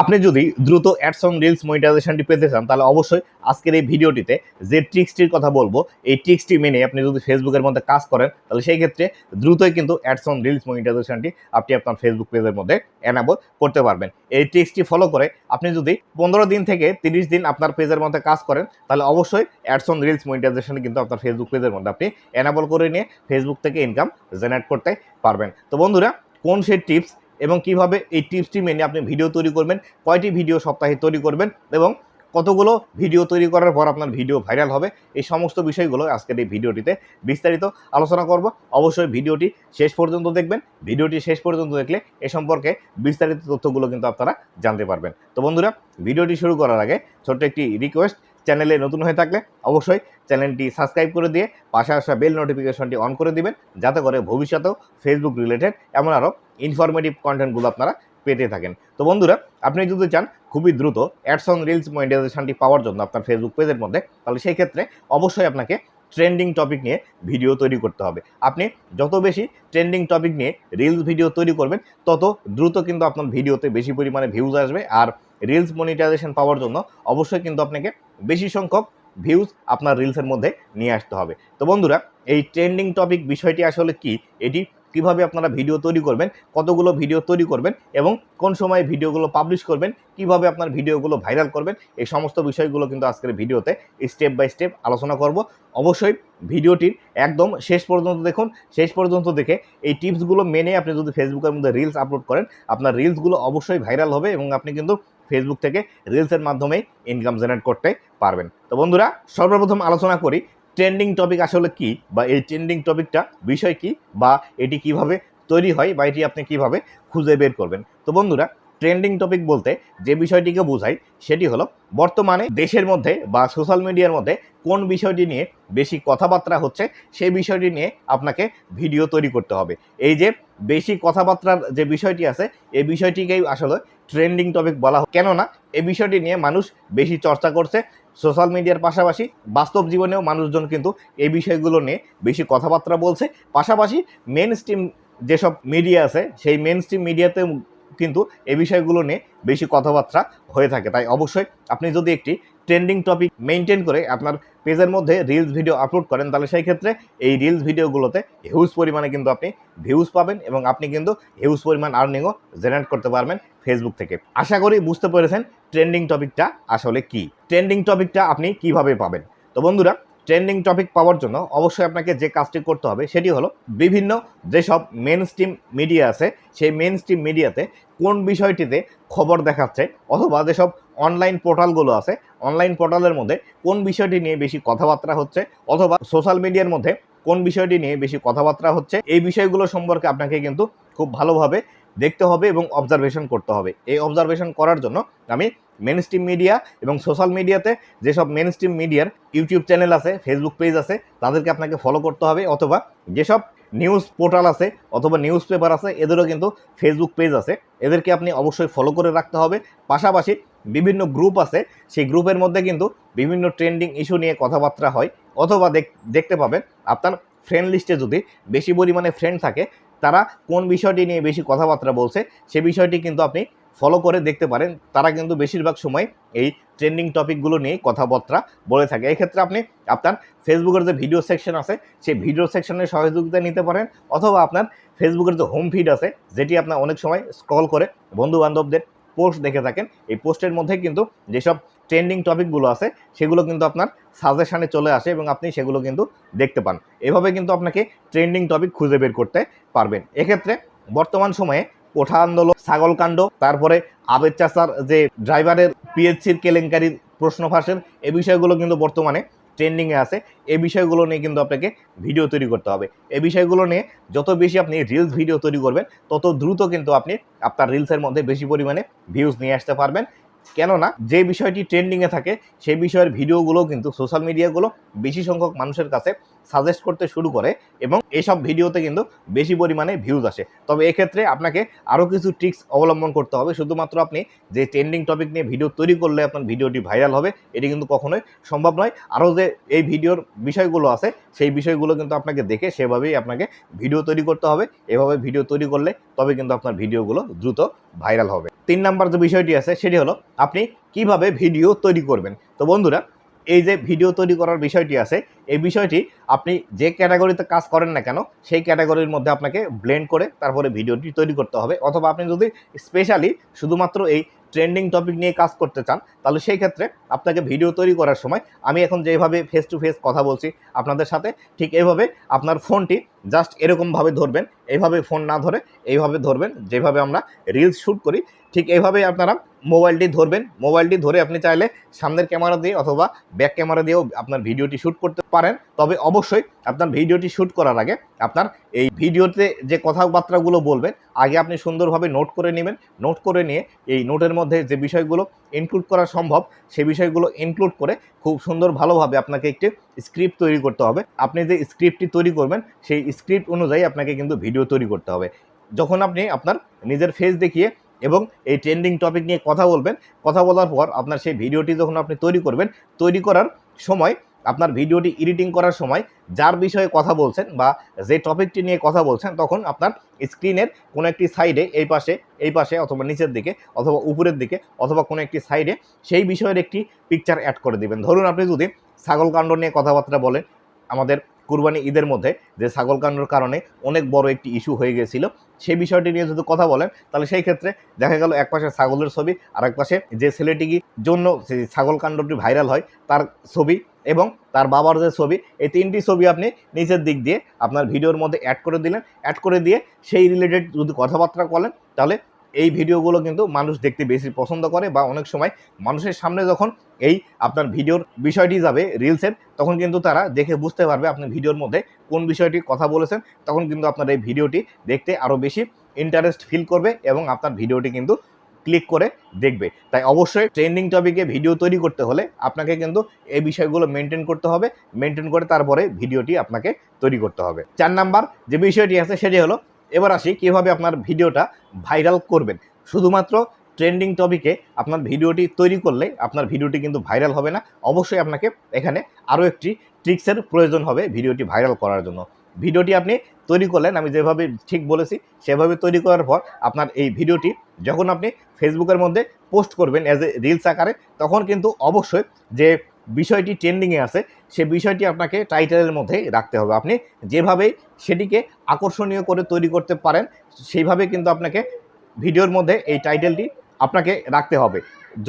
আপনি যদি দ্রুত অ্যাডস অন রিলস মনিটাইজেশনটি পেতে চান, তাহলে অবশ্যই আজকের এই ভিডিওটিতে যে ট্রিক্সটির কথা বলব, এই ট্রিক্সটি মেনে আপনি যদি ফেসবুকের মধ্যে কাজ করেন, তাহলে সেই ক্ষেত্রে দ্রুতই কিন্তু অ্যাডস অন রিলস মনিটাইজেশনটি আপনি আপনার ফেসবুক পেজের মধ্যে এনাবল করতে পারবেন। এই ট্রিক্সটি ফলো করে আপনি যদি পনেরো দিন থেকে তিরিশ দিন আপনার পেজের মধ্যে কাজ করেন, তাহলে অবশ্যই অ্যাডস অন রিলস মনিটাইজেশন কিন্তু আপনার ফেসবুক পেজের মধ্যে আপনি এনাবল করে নিয়ে ফেসবুক থেকে ইনকাম জেনারেট করতে পারবেন। তো বন্ধুরা, কোন সেই টিপস এবং কীভাবে এই টিপসটি মেনে আপনি ভিডিও তৈরি করবেন, কয়টি ভিডিও সপ্তাহে তৈরি করবেন এবং কতগুলো ভিডিও তৈরি করার পর আপনার ভিডিও ভাইরাল হবে, এই সমস্ত বিষয়গুলো আজকের এই ভিডিওটিতে বিস্তারিত আলোচনা করব। অবশ্যই ভিডিওটি শেষ পর্যন্ত দেখবেন। ভিডিওটি শেষ পর্যন্ত দেখলে এ সম্পর্কে বিস্তারিত তথ্যগুলো কিন্তু আপনারা জানতে পারবেন। তো বন্ধুরা ভিডিওটি শুরু করার আগে ছোট্ট একটি রিকোয়েস্ট চ্যানেলে নতুন হয়ে থাকলে অবশ্যই চ্যানেলটি সাবস্ক্রাইব করে দিয়ে পাশে আসা বেল নোটিফিকেশনটি অন করে দিবেন, যাতে করে ভবিষ্যতেও ফেসবুক রিলেটেড এমন আরও ইনফরমেটিভ কন্টেন্টগুলো আপনারা পেতে থাকেন। তো বন্ধুরা, আপনি যদি চান খুবই দ্রুত অ্যাডস অন রিলস মনিটাইজেশনটি পাওয়ার জন্য আপনার ফেসবুক পেজের মধ্যে, তাহলে সেই ক্ষেত্রে অবশ্যই আপনাকে ট্রেন্ডিং টপিক নিয়ে ভিডিও তৈরি করতে হবে। আপনি যত বেশি ট্রেন্ডিং টপিক নিয়ে রিলস ভিডিও তৈরি করবেন, তত দ্রুত কিন্তু আপনার ভিডিওতে বেশি পরিমাণে ভিউজ আসবে। আর রিলস মনিটাইজেশন পাওয়ার জন্য অবশ্যই কিন্তু আপনাকে বেশি সংখ্যক ভিউজ আপনার রিলসের মধ্যে নিয়ে আসতে হবে। তো বন্ধুরা, এই ট্রেন্ডিং টপিক বিষয়টি আসলে কি? এটি কীভাবে আপনারা ভিডিও তৈরি করবেন? কতগুলো ভিডিও তৈরি করবেন? এবং কোন সময় ভিডিওগুলো পাবলিশ করবেন? কীভাবে আপনার ভিডিওগুলো ভাইরাল করবেন? এই সমস্ত বিষয়গুলো কিন্তু আজকের ভিডিওতে স্টেপ বাই স্টেপ আলোচনা করব। অবশ্যই ভিডিওটির একদম শেষ পর্যন্ত দেখুন। শেষ পর্যন্ত দেখে এই টিপসগুলো মেনে আপনি যদি ফেসবুকের মধ্যে রিলস আপলোড করেন, আপনার রিলসগুলো অবশ্যই ভাইরাল হবে এবং আপনি কিন্তু ফেসবুক থেকে রিলসের মাধ্যমে ইনকাম জেনারেট করতে পারবেন। তো বন্ধুরা, সর্বপ্রথম আলোচনা করি ট্রেন্ডিং টপিক আসলে কি বা এই ট্রেন্ডিং টপিকটা বিষয় কি বা এটি কীভাবে তৈরি হয় বা এটি আপনি কীভাবে খুঁজে বের করবেন। তো বন্ধুরা ট্রেন্ডিং টপিক বলতে যে বিষয়টিকে বোঝায় সেটি হলো বর্তমানে দেশের মধ্যে বা সোশ্যাল মিডিয়ার মধ্যে কোন বিষয়টি নিয়ে বেশি কথাবার্তা হচ্ছে, সেই বিষয়টি নিয়ে আপনাকে ভিডিও তৈরি করতে হবে। এই যে বেশি কথাবার্তার যে বিষয়টি আছে, এই বিষয়টিকেই আসলে ট্রেন্ডিং টপিক বলা হয়। কেননা, এই বিষয়টি নিয়ে মানুষ বেশি চর্চা করছে, সোশ্যাল মিডিয়ার পাশাপাশি বাস্তব জীবনেও মানুষজন কিন্তু এই বিষয়গুলো নিয়ে বেশি কথাবার্তা বলছে। পাশাপাশি মেন স্ট্রিম যেসব মিডিয়া আছে, সেই মেন স্ট্রিম মিডিয়াতে কিন্তু এই বিষয়গুলো নিয়ে বেশি কথাবার্তা হয়ে থাকে। তাই অবশ্যই আপনি যদি একটি ট্রেন্ডিং টপিক মেনটেন করে আপনার পেজের মধ্যে রিলস ভিডিও আপলোড করেন, তাহলে সেই ক্ষেত্রে এই রিলস ভিডিওগুলোতে হিউজ পরিমাণে কিন্তু আপনি ভিউজ পাবেন এবং আপনি কিন্তু হিউজ পরিমাণ আর্নিংও জেনারেট করতে পারবেন ফেসবুক থেকে। আশা করি বুঝতে পেরেছেন ট্রেন্ডিং টপিকটা আসলে কি। ট্রেন্ডিং টপিকটা আপনি কীভাবে পাবেন। তো বন্ধুরা ট্রেন্ডিং টপিক পাওয়ার জন্য অবশ্যই আপনাকে যে কাজটি করতে হবে সেটি হলো বিভিন্ন যেসব মেন স্ট্রিম মিডিয়া আছে, সেই মেন স্ট্রিম মিডিয়াতে কোন বিষয়টিতে খবর দেখাচ্ছে অথবা যেসব অনলাইন পোর্টালগুলো আছে অনলাইন পোর্টালের মধ্যে কোন বিষয়টি নিয়ে বেশি কথাবার্তা হচ্ছে অথবা সোশ্যাল মিডিয়ার মধ্যে কোন বিষয়টি নিয়ে বেশি কথাবার্তা হচ্ছে, এই বিষয়গুলো সম্পর্কে আপনাকে কিন্তু খুব ভালোভাবে দেখতে হবে এবং অবজারভেশন করতে হবে। এই অবজারভেশন করার জন্য আমি মেন স্ট্রিম মিডিয়া এবং সোশ্যাল মিডিয়াতে যেসব মেন স্ট্রিম মিডিয়ার ইউটিউব চ্যানেল আছে ফেসবুক পেজ আছে, তাদেরকে আপনাকে ফলো করতে হবে অথবা যেসব নিউজ পোর্টাল আছে অথবা নিউজ পেপার আছে, এদেরও কিন্তু ফেসবুক পেজ আছে। এদেরকে আপনি অবশ্যই ফলো করে রাখতে হবে। পাশাপাশি বিভিন্ন গ্রুপ আছে, সেই গ্রুপের মধ্যে কিন্তু বিভিন্ন ট্রেন্ডিং ইস্যু নিয়ে কথাবার্তা হয়। অথবা দেখতে পাবেন আপনার ফ্রেন্ড লিস্টে যদি বেশি পরিমাণে ফ্রেন্ড থাকে তারা কোন বিষয়টি নিয়ে বেশি কথাবার্তা বলছে, সে বিষয়টি কিন্তু আপনি ফলো করে দেখতে পারেন। তারা কিন্তু বেশিরভাগ সময় এই ট্রেন্ডিং টপিকগুলো নিয়ে কথাবার্তা বলে থাকে। এক্ষেত্রে আপনি আপনার ফেসবুকের যে ভিডিও সেকশন আছে, সেই ভিডিও সেকশনের সহযোগিতা নিতে পারেন অথবা আপনার ফেসবুকের যে হোম ফিড আছে, যেটি আপনার অনেক সময় স্ক্রল করে বন্ধু বান্ধবদের পোস্ট দেখে থাকেন। এই পোস্টের মধ্যে কিন্তু যেসব ট্রেন্ডিং টপিকগুলো আছে, সেগুলো কিন্তু আপনার সাজেশানে চলে আসে এবং আপনি সেগুলো কিন্তু দেখতে পান। এভাবে কিন্তু আপনাকে ট্রেন্ডিং টপিক খুঁজে বের করতে পারবেন। এক্ষেত্রে বর্তমান সময়ে কোঠা আন্দোলন ছাগলকাণ্ড তারপরে আবেদ চাষার যে ড্রাইভারের পিএইচসির কেলেঙ্কারির প্রশ্ন ফাঁসের এই বিষয়গুলো কিন্তু বর্তমানে ট্রেন্ডিংয়ে আছে। এই বিষয়গুলো নিয়ে কিন্তু আপনাকে ভিডিও তৈরি করতে হবে। এই বিষয়গুলো নিয়ে যত বেশি আপনি রিলস ভিডিও তৈরি করবেন, তত দ্রুত কিন্তু আপনি আপনার রিলসের মধ্যে বেশি পরিমাণে ভিউজ নিয়ে আসতে পারবেন কেননা যে বিষয়টি ট্রেন্ডিংয়ে থাকে সেই বিষয়ের ভিডিওগুলো কিন্তু সোশ্যাল মিডিয়াগুলো বেশি সংখ্যক মানুষের কাছে সাজেস্ট করতে শুরু করে এবং এসব ভিডিওতে কিন্তু বেশি পরিমাণে ভিউজ আসে। তবে এক্ষেত্রে আপনাকে আরও কিছু ট্রিক্স অবলম্বন করতে হবে। শুধুমাত্র আপনি যে ট্রেন্ডিং টপিক নিয়ে ভিডিও তৈরি করলে আপনার ভিডিওটি ভাইরাল হবে, এটি কিন্তু কখনোই সম্ভব নয়। আরও যে এই ভিডিওর বিষয়গুলো আছে, সেই বিষয়গুলো কিন্তু আপনাকে দেখে সেভাবেই আপনাকে ভিডিও তৈরি করতে হবে। এভাবে ভিডিও তৈরি করলে তবে কিন্তু আপনার ভিডিওগুলো দ্রুত ভাইরাল হবে। তিন নাম্বার যে বিষয়টি আছে, সেটি হলো আপনি কীভাবে ভিডিও তৈরি করবেন। তো বন্ধুরা এই যে ভিডিও তৈরি করার বিষয়টি আছে, এই বিষয়টি আপনি যে ক্যাটাগরিতে কাজ করেন না কেন, সেই ক্যাটাগরির মধ্যে আপনাকে ব্লেন্ড করে তারপরে ভিডিওটি তৈরি করতে হবে। অথবা আপনি যদি স্পেশালি শুধুমাত্র এই ট্রেন্ডিং টপিক নিয়ে কাজ করতে চান, তাহলে সেই ক্ষেত্রে আপনাকে ভিডিও তৈরি করার সময় আমি এখন যেভাবে ফেস টু ফেস কথা বলছি, আপনাদের সাথে ঠিক এইভাবে আপনার ফোনটি জাস্ট এরকমভাবে ধরবেন, এইভাবে ফোন না ধরে এইভাবে ধরবেন, যেভাবে আমরা রিলস শ্যুট করি, ঠিক এইভাবেই আপনারা মোবাইলটি ধরবেন মোবাইলটি ধরে আপনি চাইলে সামনের ক্যামেরা দিয়ে অথবা ব্যাক ক্যামেরা দিয়েও আপনার ভিডিওটি শ্যুট করতে পারেন। তবে অবশ্যই আপনার ভিডিওটি শ্যুট করার আগে আপনার এই ভিডিওতে যে কথাবার্তাগুলো বলবেন, আগে আপনি সুন্দরভাবে নোট করে নেবেন। নোট করে নিয়ে এই নোটের মধ্যে যে বিষয়গুলো ইনক্লুড করা সম্ভব সেই বিষয়গুলো ইনক্লুড করে খুব সুন্দর ভালোভাবে আপনাকে একটি স্ক্রিপ্ট তৈরি করতে হবে। আপনি যে স্ক্রিপ্টটি তৈরি করবেন, সেই স্ক্রিপ্ট অনুযায়ী আপনাকে কিন্তু ভিডিও তৈরি করতে হবে। যখন আপনি আপনার নিজের ফেস দেখিয়ে এবং এই ট্রেন্ডিং টপিক নিয়ে কথা বলবেন, কথা বলার পর আপনার সেই ভিডিওটি যখন আপনি তৈরি করবেন, তৈরি করার সময় আপনার ভিডিওটি এডিটিং করার সময় যার বিষয়ে কথা বলছেন বা যে টপিকটি নিয়ে কথা বলছেন তখন আপনার স্ক্রিনের কোনো একটি সাইডে এই পাশে এই পাশে অথবা নিচের দিকে অথবা উপরের দিকে অথবা কোনো একটি সাইডে সেই বিষয়ের একটি পিকচার অ্যাড করে দিবেন। ধরুন আপনি যদি ছাগল কাণ্ড নিয়ে কথাবার্তা বলেন, আমাদের কুরবানি ঈদের মধ্যে যে ছাগল কাণ্ডর কারণে অনেক বড় একটি ইস্যু হয়ে গিয়েছিল সেই বিষয়টি নিয়ে যদি কথা বলেন, তাহলে সেই ক্ষেত্রে দেখা গেল এক পাশে ছাগলের ছবি আর এক পাশে যে ছেলেটির জন্য সেই ছাগল কাণ্ডটি ভাইরাল হয়, তার ছবি এবং তার বাবার যে ছবি, এই তিনটি ছবি আপনি নিচের দিক দিয়ে আপনার ভিডিওর মধ্যে অ্যাড করে দিলেন। অ্যাড করে দিয়ে সেই রিলেটেড যদি কথাবার্তা বলেন, তাহলে এই ভিডিওগুলো কিন্তু মানুষ দেখতে বেশি পছন্দ করে বা অনেক সময় মানুষের সামনে যখন এই আপনার ভিডিওর বিষয়টি যাবে রিলসের তখন কিন্তু তারা দেখে বুঝতে পারবে আপনি ভিডিওর মধ্যে কোন বিষয়টি কথা বলেছেন। তখন কিন্তু আপনার এই ভিডিওটি দেখতে আরও বেশি ইন্টারেস্ট ফিল করবে এবং আপনার ভিডিওটি কিন্তু ক্লিক করে দেখবে। তাই অবশ্যই ট্রেন্ডিং টপিকে ভিডিও তৈরি করতে হলে আপনাকে কিন্তু এই বিষয়গুলো মেনটেন করতে হবে মেনটেন করে তারপরে ভিডিওটি আপনাকে তৈরি করতে হবে। চার নাম্বার যে বিষয়টি আছে সেটি হলো, এবার আসি কীভাবে আপনার ভিডিওটা ভাইরাল করবেন। শুধুমাত্র ট্রেন্ডিং টপিকে আপনার ভিডিওটি তৈরি করলে আপনার ভিডিওটি কিন্তু ভাইরাল হবে না। অবশ্যই আপনাকে এখানে আরও একটি ট্রিক্সের প্রয়োজন হবে ভিডিওটি ভাইরাল করার জন্য। ভিডিওটি আপনি তৈরি করলেন, আমি যেভাবে ঠিক বলেছি, সেভাবে তৈরি করার পর আপনার এই ভিডিওটি যখন আপনি ফেসবুকের মধ্যে পোস্ট করবেন অ্যাজ এ রিলস আকারে, তখন কিন্তু অবশ্যই যে বিষয়টি ট্রেন্ডিংয়ে আছে, সে বিষয়টি আপনাকে টাইটেলের মধ্যে রাখতে হবে। আপনি যেভাবে সেটিকে আকর্ষণীয় করে তৈরি করতে পারেন, সেইভাবে কিন্তু আপনাকে ভিডিওর মধ্যে এই টাইটেলটি আপনাকে রাখতে হবে।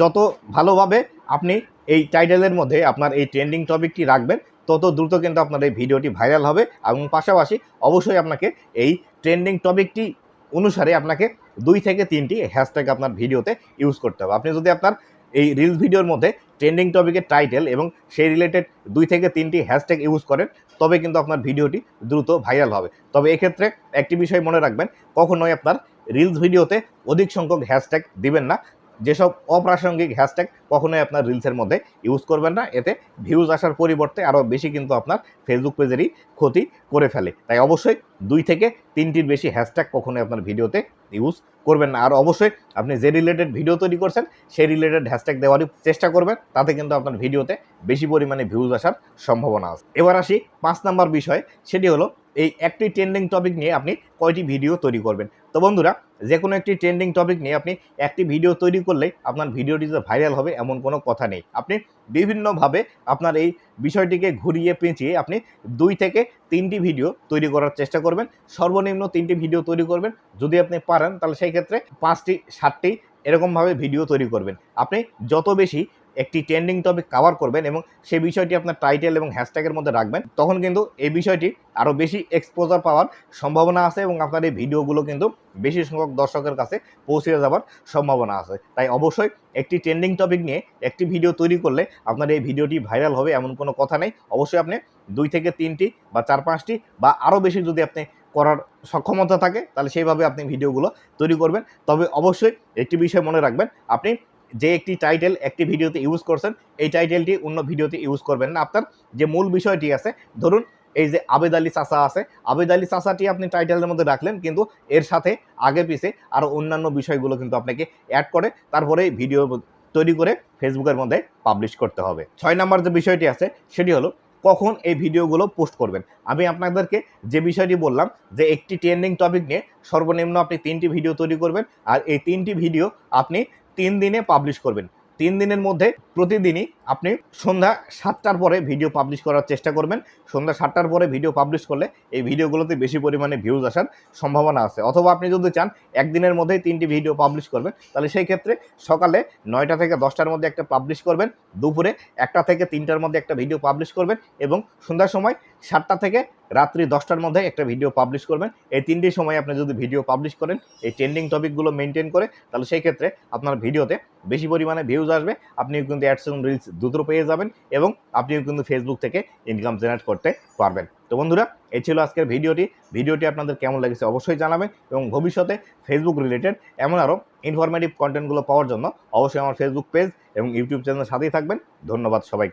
যত ভালোভাবে আপনি এই টাইটেলের মধ্যে আপনার এই ট্রেন্ডিং টপিকটি রাখবেন তত দ্রুত কিন্তু আপনার এই ভিডিওটি ভাইরাল হবে এবং পাশাপাশি অবশ্যই আপনাকে এই ট্রেন্ডিং টপিকটি অনুসারে আপনাকে দুই থেকে তিনটি হ্যাশট্যাগ আপনার ভিডিওতে ইউজ করতে হবে। আপনি যদি আপনার এই রিলস ভিডিওর মধ্যে ট্রেন্ডিং টপিকের টাইটেল এবং সেই রিলেটেড দুই থেকে তিনটি হ্যাশট্যাগ ইউজ করেন, তবে কিন্তু আপনার ভিডিওটি দ্রুত ভাইরাল হবে। তবে এক্ষেত্রে একটি বিষয় মনে রাখবেন, কখনোই আপনার রিলস ভিডিওতে অধিক সংখ্যক হ্যাশট্যাগ দিবেন না। যেসব অপ্রাসঙ্গিক হ্যাশট্যাগ কখনোই আপনার রিলসের মধ্যে ইউজ করবেন না। এতে ভিউজ আসার পরিবর্তে আরও বেশি কিন্তু আপনার ফেসবুক পেজেরই ক্ষতি করে ফেলে। তাই অবশ্যই দুই থেকে তিনটির বেশি হ্যাশট্যাগ কখনোই আপনার ভিডিওতে ইউজ করবেন না। আর অবশ্যই আপনি যে রিলেটেড ভিডিও তৈরি করছেন, সেই রিলেটেড হ্যাশট্যাগ দেওয়ারই চেষ্টা করবেন। তাতে কিন্তু আপনার ভিডিওতে বেশি পরিমাণে ভিউজ আসার সম্ভাবনা আছে। এবার আসি পাঁচ নাম্বার বিষয়, সেটি হলো এই একটি ট্রেন্ডিং টপিক নিয়ে আপনি কয়টি ভিডিও তৈরি করবেন। তো বন্ধুরা যে কোনো একটি ট্রেন্ডিং টপিক নিয়ে আপনি একটি ভিডিও তৈরি করলে আপনার ভিডিওটি যে ভাইরাল হবে এমন কোনো কথা নেই। আপনি বিভিন্নভাবে আপনার এই বিষয়টিকে ঘুরিয়ে পেঁচিয়ে আপনি দুই থেকে তিনটি ভিডিও তৈরি করার চেষ্টা করবেন। সর্বনিম্ন তিনটি ভিডিও তৈরি করবেন। যদি আপনি পারেন, তাহলে সেই ক্ষেত্রে পাঁচটি, সাতটি এরকমভাবে ভিডিও তৈরি করবেন। আপনি যত বেশি একটি ট্রেন্ডিং টপিক কভার করবেন এবং সেই বিষয়টি আপনার টাইটেল এবং হ্যাশট্যাগের মধ্যে রাখবেন। তখন কিন্তু এই বিষয়টি আরও বেশি এক্সপোজার পাওয়ার সম্ভাবনা আছে এবং আপনার এই ভিডিওগুলো কিন্তু বেশি সংখ্যক দর্শকের কাছে পৌঁছে যাওয়ার সম্ভাবনা আছে। তাই অবশ্যই একটি ট্রেন্ডিং টপিক নিয়ে একটি ভিডিও তৈরি করলে আপনার এই ভিডিওটি ভাইরাল হবে, এমন কোনো কথা নেই। অবশ্যই আপনি দুই থেকে তিনটি বা চার পাঁচটি বা আরও বেশি যদি আপনি করার সক্ষমতা থাকে, তাহলে সেইভাবে আপনি ভিডিওগুলো তৈরি করবেন। তবে অবশ্যই একটি বিষয় মনে রাখবেন, আপনি যে একটি টাইটেল একটি ভিডিওতে ইউজ করছেন, এই টাইটেলটি অন্য ভিডিওতে ইউজ করবেন না। আপনার যে মূল বিষয়টি আছে, ধরুন এই যে আবেদ আলী চাচা আছে, আবেদ আলী চাচাটি আপনি টাইটেলের মধ্যে রাখলেন, কিন্তু এর সাথে আগে পিছে আরও অন্যান্য বিষয়গুলো কিন্তু আপনাকে অ্যাড করে, তারপরে ভিডিও তৈরি করে ফেসবুকের মধ্যে পাবলিশ করতে হবে। ছয় নাম্বার যে বিষয়টি আছে, সেটি হলো কখন এই ভিডিওগুলো পোস্ট করবেন। আমি আপনাদেরকে যে বিষয়টি বললাম, যে একটি ট্রেন্ডিং টপিক নিয়ে সর্বনিম্ন আপনি তিনটি ভিডিও তৈরি করবেন, আর এই তিনটি ভিডিও আপনি তিন দিনে পাবলিশ করবেন। তিন দিনের মধ্যে প্রতিদিনই আপনি সন্ধ্যা সাতটার পরে ভিডিও পাবলিশ করার চেষ্টা করবেন। সন্ধ্যা সাতটার পরে ভিডিও পাবলিশ করলে এই ভিডিওগুলোতে বেশি পরিমাণে ভিউজ আসার সম্ভাবনা আছে। অথবা আপনি যদি চান একদিনের মধ্যেই তিনটি ভিডিও পাবলিশ করবেন, তাহলে সেই ক্ষেত্রে সকালে নয়টা থেকে দশটার মধ্যে একটা পাবলিশ করবেন, দুপুরে একটা থেকে তিনটার মধ্যে একটা ভিডিও পাবলিশ করবেন এবং সন্ধ্যার সময় সাতটা থেকে রাত্রি দশটার মধ্যে একটা ভিডিও পাবলিশ করবেন। এই তিনটি সময় আপনি যদি ভিডিও পাবলিশ করেন, এই ট্রেন্ডিং টপিকগুলো মেনটেন করে, তাহলে সেই ক্ষেত্রে আপনার ভিডিওতে বেশি পরিমাণে ভিউজ আসবে। আপনি কিন্তু অ্যাডস এবং রিলস দ্রুত পেয়ে যাবেন এবং আপনিও কিন্তু ফেসবুক থেকে ইনকাম জেনারেট করতে পারবেন। তো বন্ধুরা, এই ছিল আজকের ভিডিওটি। ভিডিওটি আপনাদের কেমন লেগেছে অবশ্যই জানাবেন এবং ভবিষ্যতে ফেসবুক রিলেটেড এমন আরও ইনফরমেটিভ কন্টেন্টগুলো পাওয়ার জন্য অবশ্যই আমার ফেসবুক পেজ এবং ইউটিউব চ্যানেলের সাথেই থাকবেন। ধন্যবাদ সবাইকে।